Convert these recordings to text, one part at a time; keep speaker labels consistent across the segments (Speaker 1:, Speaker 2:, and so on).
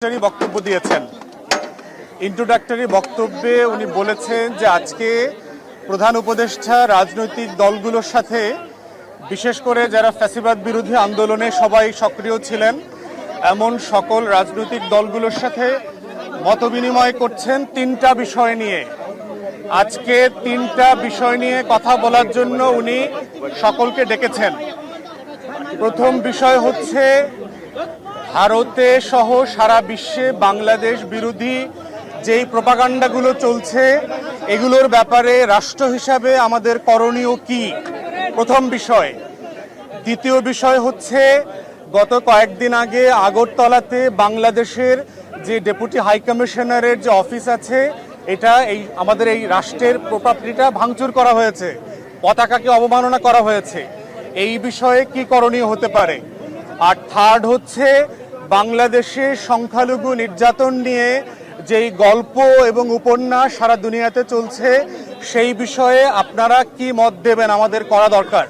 Speaker 1: Introductory বক্তব্য দিয়েছেন। Introductory বক্তব্যে উনি বলেছেন যে আজকে প্রধান উপদেষ্টা রাজনৈতিক দলগুলোর সাথে, বিশেষ করে যারা ফ্যাসিবাদ বিরোধী আন্দোলনে সবাই সক্রিয় ছিলেন, এমন সকল রাজনৈতিক দলগুলোর সাথে মতবিনিময় করছেন তিনটা বিষয় নিয়ে। আজকে তিনটা বিষয় নিয়ে কথা বলার জন্য উনি সকলকে ডেকেছেন। প্রথম বিষয় হচ্ছে ভারতে সহ সারা বিশ্বে বাংলাদেশ বিরোধী যেই প্রপাগান্ডাগুলো চলছে, এগুলোর ব্যাপারে রাষ্ট্র হিসাবে আমাদের করণীয় কি? প্রথম বিষয়। দ্বিতীয় বিষয় হচ্ছে, গত কয়েকদিন আগে আগরতলাতে বাংলাদেশের যে ডেপুটি হাই কমিশনারের যে অফিস আছে, এটা এই আমাদের এই রাষ্ট্রের প্রপার্টিটা ভাঙচুর করা হয়েছে। পতাকাকে অবমাননা করা হয়েছে। এই বিষয়ে কি করণীয় হতে পারে? আর থার্ড হচ্ছে বাংলাদেশে সংখ্যালঘু নির্যাতন নিয়ে যেই গল্প এবং উপন্যাস সারা দুনিয়াতে চলছে, সেই বিষয়ে আপনারা কি মত দেবেন? আমাদের করা দরকার।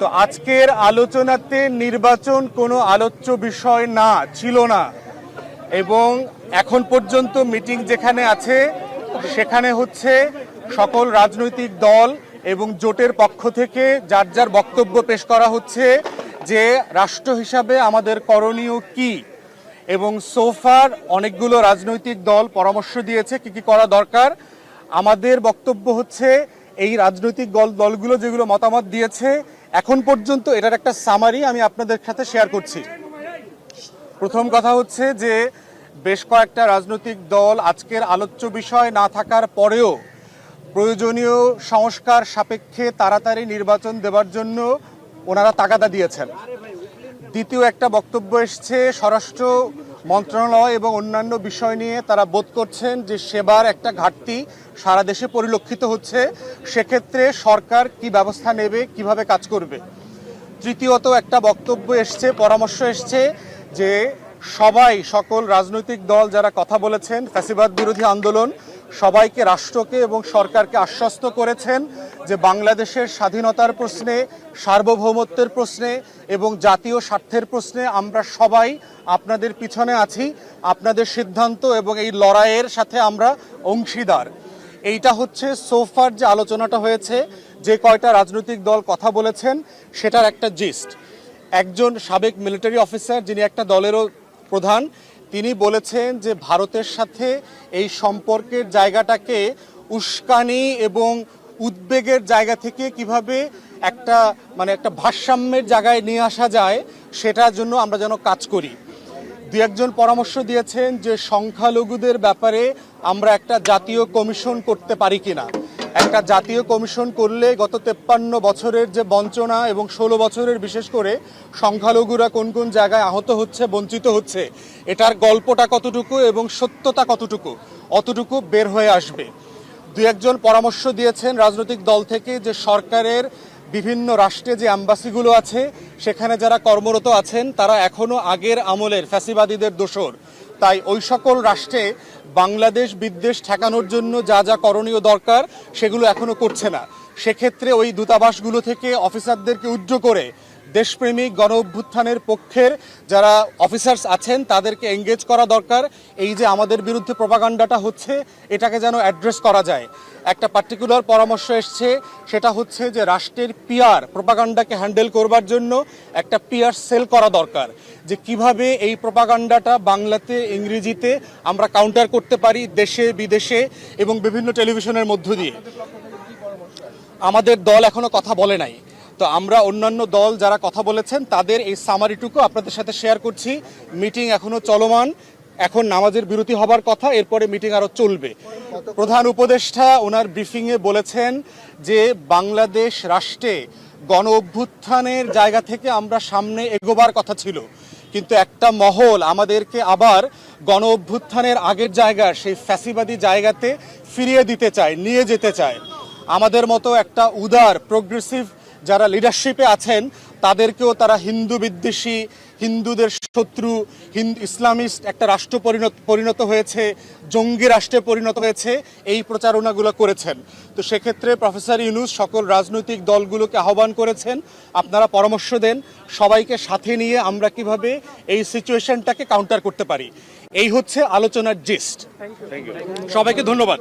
Speaker 1: তো আজকের আলোচনাতে নির্বাচন কোনো আলোচ্য বিষয় না, ছিল না। এবং এখন পর্যন্ত মিটিং যেখানে আছে, সেখানে হচ্ছে সকল রাজনৈতিক দল এবং জোটের পক্ষ থেকে যার যার বক্তব্য পেশ করা হচ্ছে যে রাষ্ট্র হিসাবে আমাদের করণীয় কি? এবং সোফার অনেকগুলো রাজনৈতিক দল পরামর্শ দিয়েছে কি কি করা দরকার। আমাদের বক্তব্য হচ্ছে এই রাজনৈতিক দল, দলগুলো যেগুলো মতামত দিয়েছে, এখন পর্যন্ত এটার একটা সামারি আমি আপনাদের সাথে শেয়ার করছি। প্রথম কথা হচ্ছে যে বেশ কয়েকটা রাজনৈতিক দল আজকের আলোচ্য বিষয় না থাকার পরেও প্রয়োজনীয় সংস্কার সাপেক্ষে তাড়াতাড়ি নির্বাচন দেওয়ার জন্য ওনারা তাগাদা দিয়েছেন। দ্বিতীয় একটা বক্তব্য এসছে, স্বরাষ্ট্র মন্ত্রণালয় এবং অন্যান্য বিষয় নিয়ে তারা বোধ করছেন যে সেবার একটা ঘাটতি সারা দেশে পরিলক্ষিত হচ্ছে। সেক্ষেত্রে সরকার কি ব্যবস্থা নেবে, কীভাবে কাজ করবে? তৃতীয়ত একটা বক্তব্য এসছে, পরামর্শ এসছে যে সবাই, সকল রাজনৈতিক দল যারা কথা বলেছেন, ফ্যাসিবাদ বিরোধী আন্দোলন সবাইকে রাষ্ট্রকে এবং সরকারকে আশ্বস্ত করেছেন যে বাংলাদেশের স্বাধীনতার প্রশ্নে, সার্বভৌমত্বের প্রশ্নে এবং জাতীয় স্বার্থের প্রশ্নে আমরা সবাই আপনাদের পিছনে আছি, আপনাদের সিদ্ধান্ত এবং এই লড়াইয়ের সাথে আমরা অংশীদার। এইটা হচ্ছে সোফার যে আলোচনাটা হয়েছে, যে কয়টা রাজনৈতিক দল কথা বলেছেন, সেটার একটা জিস্ট একজন সাবেক মিলিটারি অফিসার যিনি একটা দলেরও প্রধান তিনি বলেছেন যে ভারতের সাথে এই সম্পর্কের জায়গাটাকে উস্কানি এবং উদ্বেগের জায়গা থেকে কীভাবে একটা মানে একটা ভারসাম্যের জায়গায় নিয়ে আসা যায়, সেটার জন্য আমরা যেন কাজ করি। দু একজন পরামর্শ দিয়েছেন যে সংখ্যালঘুদের ব্যাপারে আমরা একটা জাতীয় কমিশন করতে পারি কিনা। একটা জাতীয় কমিশন করলে গত তেপ্পান্ন বছরের যে বঞ্চনা এবং ষোলো বছরের বিশেষ করে সংখ্যালঘুরা কোন কোন জায়গায় আহত হচ্ছে, বঞ্চিত হচ্ছে, এটার গল্পটা কতটুকু এবং সত্যতা কতটুকু, অতটুকু বের হয়ে আসবে। দু একজন পরামর্শ দিয়েছেন রাজনৈতিক দল থেকে যে সরকারের বিভিন্ন রাষ্ট্রে যে অ্যাম্বাসিগুলো আছে, সেখানে যারা কর্মরত আছেন, তারা এখনও আগের আমলের ফ্যাসিবাদীদের দোসর তাই ওই সকল রাষ্ট্রে বাংলাদেশ বিদ্বেষ ঠেকানোর জন্য যা যা করণীয় দরকার সেগুলো এখনও করছে না। সেক্ষেত্রে ওই দূতাবাসগুলো থেকে অফিসারদেরকে উজ্জ করে দেশপ্রেমিক গণ অভ্যুত্থানের পক্ষের যারা অফিসার্স আছেন তাদেরকে এঙ্গেজ করা দরকার। এই যে আমাদের বিরুদ্ধে প্রপাগান্ডাটা হচ্ছে, এটাকে যেন অ্যাড্রেস করা যায়। একটা পার্টিকুলার পরামর্শ এসছে, সেটা হচ্ছে যে রাষ্ট্রের পিয়ার প্রপাগান্ডাকে হ্যান্ডেল করবার জন্য একটা পিয়ার সেল করা দরকার, যে কীভাবে এই প্রপাগান্ডাটা বাংলাতে, ইংরেজিতে আমরা কাউন্টার করতে পারি দেশে, বিদেশে এবং বিভিন্ন টেলিভিশনের মধ্য দিয়ে। আমাদের দল এখনও কথা বলে নাই। তো আমরা অন্যান্য দল যারা কথা বলেছেন, তাদের এই সামারিটুকু আপনাদের সাথে শেয়ার করছি। মিটিং এখনও চলমান। এখন নামাজের বিরতি হবার কথা, এরপরে মিটিং আরও চলবে। প্রধান উপদেষ্টা ওনার ব্রিফিংয়ে বলেছেন যে বাংলাদেশ রাষ্ট্রে গণ অভ্যুত্থানের জায়গা থেকে আমরা সামনে এগোবার কথা ছিল। কিন্তু একটা মহল আমাদেরকে আবার গণ অভ্যুত্থানের আগের জায়গা, সেই ফ্যাসিবাদী জায়গাতে ফিরিয়ে দিতে চায়, নিয়ে যেতে চায়। আমাদের মতো একটা উদার প্রোগ্রেসিভ যারা লিডারশিপে আছেন তাদেরকেও তারা হিন্দু বিদ্বেষী, হিন্দুদের শত্রু হিন্দু ইসলামিস্ট একটা রাষ্ট্র পরিণত পরিণত হয়েছে, জঙ্গি রাষ্ট্রে পরিণত হয়েছে, এই প্রচারণাগুলো করেছেন। তো সেক্ষেত্রে প্রফেসর ইউনুস সকল রাজনৈতিক দলগুলোকে আহ্বান করেছেন, আপনারা পরামর্শ দেন, সবাইকে সাথে নিয়ে আমরা কীভাবে এই সিচুয়েশনটাকে কাউন্টার করতে পারি।
Speaker 2: এই হচ্ছে আলোচনার জিস্ট সবাইকে ধন্যবাদ।